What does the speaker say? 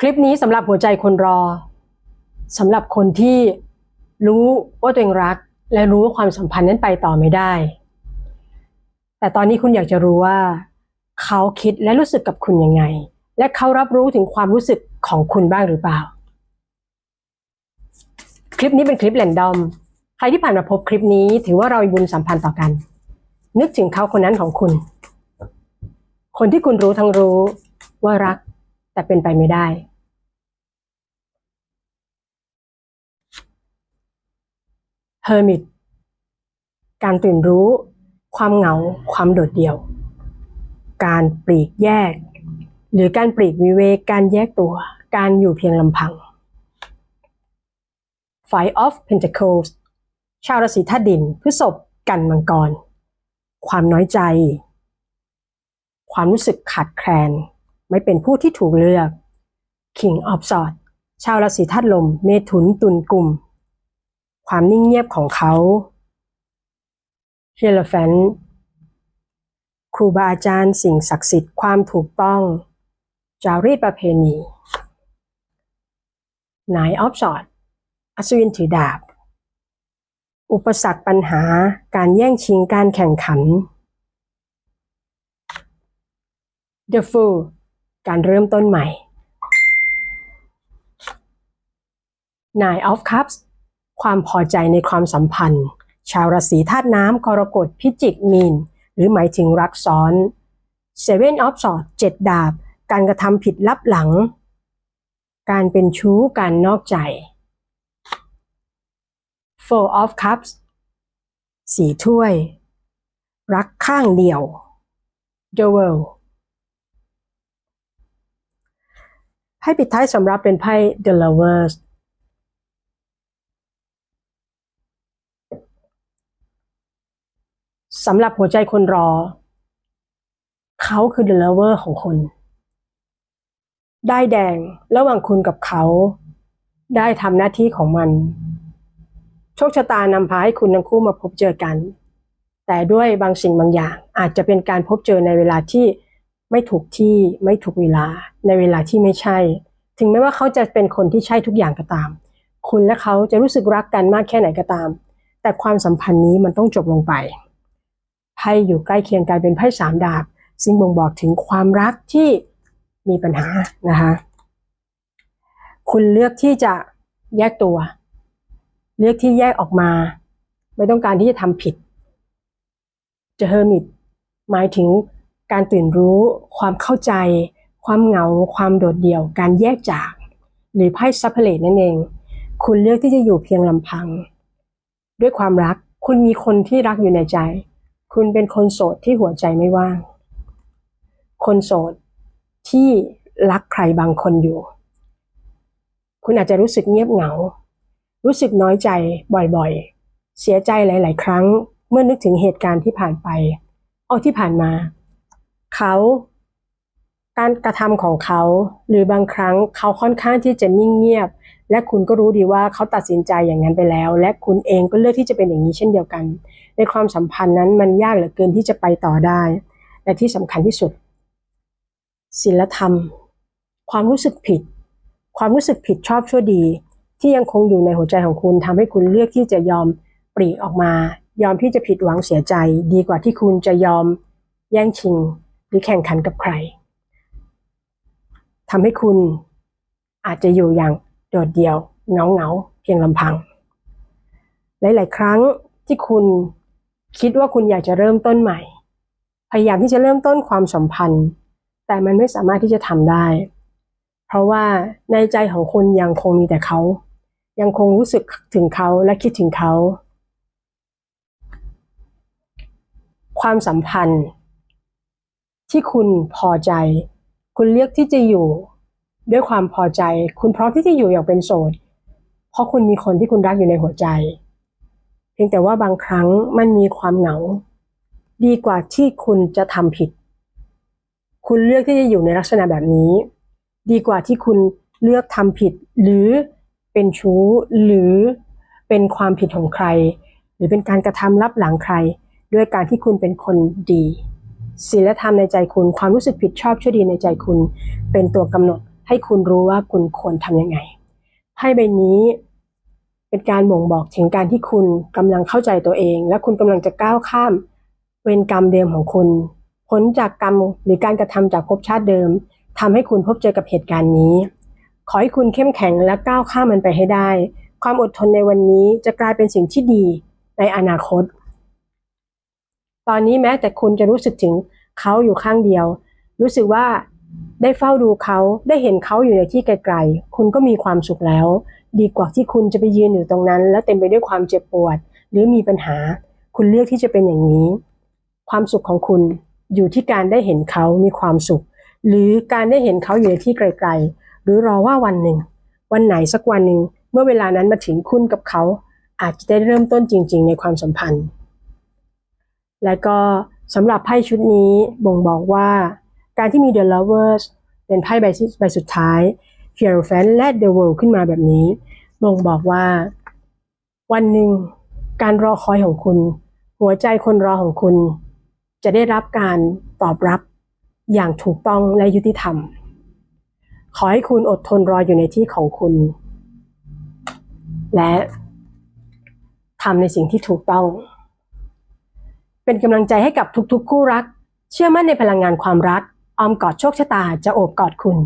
คลิปนี้สำหรับหัวใจคนรอสำหรับคนที่รู้ว่าตัวเองรัก และรู้ว่าความสัมพันธ์นั้นไปต่อไม่ได้ แต่ตอนนี้คุณอยากจะรู้ว่า เขาคิดและรู้สึกกับคุณยังไง และเขารับรู้ถึงความรู้สึกของคุณบ้างหรือเปล่า คลิปนี้เป็นคลิปแรนดอม ใครที่ผ่านมาพบคลิปนี้ถือว่าเรามีบุญสัมพันธ์ต่อกัน นึกถึงเขาคนนั้นของคุณ คนที่คุณรู้ทั้งรู้ว่ารักแต่เป็นไปไม่ได้ เฮอร์มิตการตื่นรู้ ความเหงา ความโดดเดี่ยว การปลีกแยก หรือการปลีกวิเวก การแยกตัว การอยู่เพียงลำพัง Five of Pentacles ชาวราศีธาตุดินพฤษภกันมังกร ความน้อยใจ ความรู้สึกขาดแคลน ไม่เป็นผู้ที่ถูกเลือก King of Swords ชาวราศีธาตุลม เมถุนตุลกุม ความนิ่งเงียบของเขาเฮลแฟนครูบาอาจารย์สิ่งศักดิ์สิทธิ์ความถูกต้อง จารีตประเพณี นายออฟชอตอัศวินถือดาบ อุปสรรคปัญหาการแย่งชิงการแข่งขัน The Fool การเริ่มต้นใหม่ Nine of Cups ค ความพอใจในความสัมพันธ์ ชาวราศีธาตุน้ำกรกฎพิจิกมีน หรือหมายถึงรักซ้อน Seven of Swords เจ็ดดาบ การกระทำผิดลับหลัง การเป็นชู้การนอกใจ Four of Cups สีถ้วย รักข้างเดียว The World ไพ่ปิดท้ายสำหรับเป็นไพ่ The Lovers สำหรับหัวใจคนรอ เขาคือ The Lover ของคุณ ได้แดงระหว่างคุณกับเขา ได้ทำหน้าที่ของมัน โชคชะตานำพาให้คุณทั้งคู่มาพบเจอกัน แต่ด้วยบางสิ่งบางอย่างอาจจะเป็นการพบเจอในเวลาที่ไม่ถูกที่ไม่ถูกเวลา ในเวลาที่ไม่ใช่ ถึงแม้ว่าเขาจะเป็นคนที่ใช่ทุกอย่างก็ตาม คุณและเขาจะรู้สึกรักกันมากแค่ไหนก็ตาม แต่ความสัมพันธ์นี้มันต้องจบลงไป ไพ่อยู่ใกล้เคียงกันเป็นไพ่สามดาบ ซึ่งบ่งบอกถึงความรักที่มีปัญหานะคะคุณเลือกที่จะแยกตัว เลือกที่แยกออกมา ไม่ต้องการที่จะทำผิดจะเฮอร์มิตหมายถึงการตื่นรู้ ความเข้าใจ ความเหงา ความโดดเดี่ยว การแยกจาก หรือไพ่ซัพเพเลตนั่นเอง คุณเลือกที่จะอยู่เพียงลำพัง ด้วยความรัก คุณมีคนที่รักอยู่ในใจ คุณเป็นคนโสดที่หัวใจไม่ว่าง คนโสดที่รักใครบางคนอยู่ คุณอาจจะรู้สึกเงียบเหงา รู้สึกน้อยใจบ่อยๆ เสียใจหลาย ๆ ครั้ง เมื่อนึกถึงเหตุการณ์ที่ผ่านไปเอาที่ผ่านมา เขา การกระทำของเขา หรือบางครั้งเขาค่อนข้างที่จะนิ่งเงียบ และคุณก็รู้ดีว่าเขาตัดสินใจอย่างนั้นไปแล้ว และคุณเองก็เลือกที่จะเป็นอย่างนี้เช่นเดียวกัน ในความสัมพันธ์นั้นมันยากเหลือเกินที่จะไปต่อได้ และที่สำคัญที่สุดศีลธรรม ความรู้สึกผิด ความรู้สึกผิดชอบชั่วดี ที่ยังคงอยู่ในหัวใจของคุณทำให้คุณเลือกที่จะยอมปรีออกมา ยอมที่จะผิดหวังเสียใจ ดีกว่าที่คุณจะยอมแย่งชิงหรือแข่งขันกับใครทำให้คุณอาจจะอยู่อย่าง โดดเดี่ยวเงาเงาเพียงลำพัง หลาย ๆ ครั้งที่คุณคิดว่าคุณอยากจะเริ่มต้นใหม่ พยายามที่จะเริ่มต้นความสัมพันธ์ แต่มันไม่สามารถที่จะทำได้ เพราะว่าในใจของคุณยังคงมีแต่เขา ยังคงรู้สึกถึงเขาและคิดถึงเขา ความสัมพันธ์ ที่คุณพอใจ คุณเลือกที่จะอยู่ ด้วยความพอใจ คุณพร้อมที่จะอยู่อย่างเป็นโสด เพราะคุณมีคนที่คุณรักอยู่ในหัวใจ เพียงแต่ว่าบางครั้งมันมีความเหงา ดีกว่าที่คุณจะทำผิด คุณเลือกที่จะอยู่ในลักษณะแบบนี้ ดีกว่าที่คุณเลือกทำผิด หรือเป็นชู้หรือเป็นความผิดของใคร หรือเป็นการกระทำลับหลังใคร ด้วยการที่คุณเป็นคนดีศีลธรรมในใจคุณความรู้สึกผิดชอบชั่วดีในใจคุณเป็นตัวกำหนด ให้คุณรู้ว่าคุณควรทำยังไงไพ่ใบนี้เป็นการบ่งบอกถึงการที่คุณกำลังเข้าใจตัวเอง และคุณกำลังจะก้าวข้ามเวรกรรมเดิมของคุณพ้นจากกรรมหรือการกระทำจากภพชาติเดิมทำให้คุณพบเจอกับเหตุการณ์นี้ ขอให้คุณเข้มแข็งและก้าวข้ามมันไปให้ได้ ความอดทนในวันนี้จะกลายเป็นสิ่งที่ดีในอนาคต ตอนนี้แม้แต่คุณจะรู้สึกถึงเขาอยู่ข้างเดียว รู้สึกว่า ได้เฝ้าดูเขาได้เห็นเขาอยู่ในที่ไกลๆ คุณก็มีความสุขแล้ว ดีกว่าที่คุณจะไปยืนอยู่ตรงนั้น แล้วเต็มไปด้วยความเจ็บปวด หรือมีปัญหา คุณเลือกที่จะเป็นอย่างนี้ ความสุขของคุณอยู่ที่การได้เห็นเขามีความสุข หรือการได้เห็นเขาอยู่ในที่ไกลๆ หรือรอว่าวันหนึ่ง วันไหนสักวันหนึ่งเมื่อเวลานั้นมาถึงคุณกับเขา อาจจะได้เริ่มต้นจริง ๆ ในความสัมพันธ์ และก็สำหรับไพ่ชุดนี้บ่งบอกว่า การที่มี The Lovers เป็นไพ่ใบใบสุดท้าย Hierophant และ The World ขึ้นมาแบบนี้บ่งบอกว่า วันหนึ่งการรอคอยของคุณ หัวใจคนรอของคุณ จะได้รับการตอบรับอย่างถูกต้องและยุติธรรม ขอให้คุณอดทนรออยู่ในที่ของคุณ และทำในสิ่งที่ถูกต้อง เป็นกำลังใจให้กับทุกๆคู่รัก เชื่อมั่นในพลังงานความรัก ออมกอดโชคชะตาจะโอบกอดคุณ